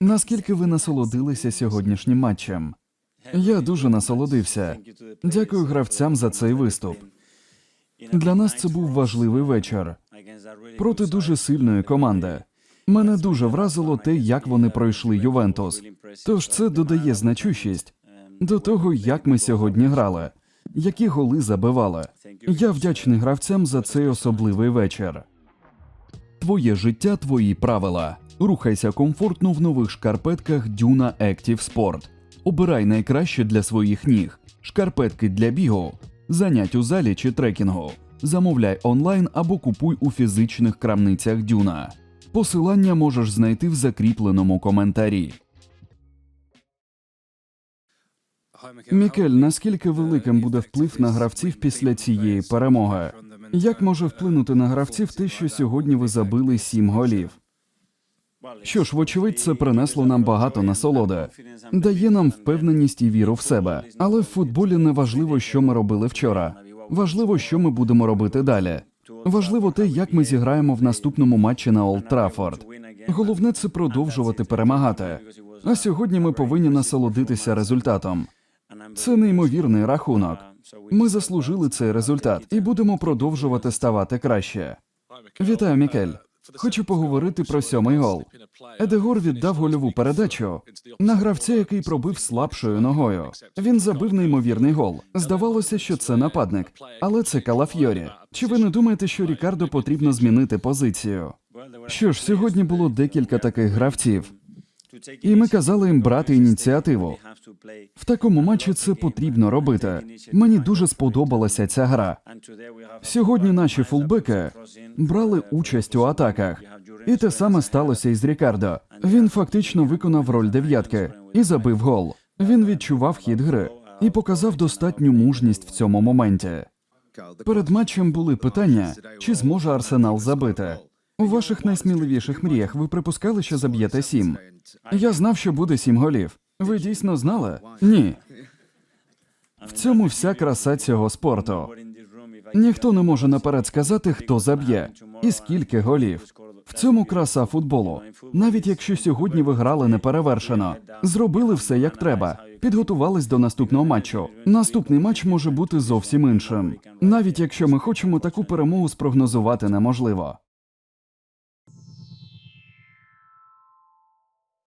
Наскільки ви насолодилися сьогоднішнім матчем? Я дуже насолодився. Дякую гравцям за цей виступ. Для нас це був важливий вечір проти дуже сильної команди. Мене дуже вразило те, як вони пройшли Ювентус. Тож це додає значущість до того, як ми сьогодні грали, які голи забивали. Я вдячний гравцям за цей особливий вечір. Твоє життя, твої правила. Рухайся комфортно в нових шкарпетках Duna Active Sport. Обирай найкраще для своїх ніг. Шкарпетки для бігу, занять у залі чи трекінгу. Замовляй онлайн або купуй у фізичних крамницях Дюна. Посилання можеш знайти в закріпленому коментарі. Мікель, наскільки великим буде вплив на гравців після цієї перемоги? Як може вплинути на гравців те, що сьогодні ви забили сім голів? Що ж, вочевидь, це принесло нам багато насолоди, дає нам впевненість і віру в себе. Але в футболі не важливо, що ми робили вчора. Важливо, що ми будемо робити далі. Важливо те, як ми зіграємо в наступному матчі на Олд Траффорд. Головне це продовжувати перемагати. А сьогодні ми повинні насолодитися результатом. Це неймовірний рахунок. Ми заслужили цей результат і будемо продовжувати ставати краще. Вітаю, Мікель. Хочу поговорити про сьомий гол. Едегор віддав гольову передачу на гравця, який пробив слабшою ногою. Він забив неймовірний гол. Здавалося, що це нападник, але це Калафьорі. Чи ви не думаєте, що Рікардо потрібно змінити позицію? Що ж, сьогодні було декілька таких гравців, і ми казали їм брати ініціативу. В такому матчі це потрібно робити. Мені дуже сподобалася ця гра. Сьогодні наші фулбеки брали участь у атаках, і те саме сталося із Рікардо. Він фактично виконав роль дев'ятки і забив гол. Він відчував хід гри і показав достатню мужність в цьому моменті. Перед матчем були питання, чи зможе Арсенал забити. У ваших найсміливіших мріях ви припускали, що заб'єте сім. Я знав, що буде сім голів. Ви дійсно знали? Ні. В цьому вся краса цього спорту. Ніхто не може наперед сказати, хто заб'є і скільки голів. В цьому краса футболу. Навіть якщо сьогодні ви грали неперевершено, зробили все як треба, підготувались до наступного матчу. Наступний матч може бути зовсім іншим. Навіть якщо ми хочемо таку перемогу спрогнозувати неможливо.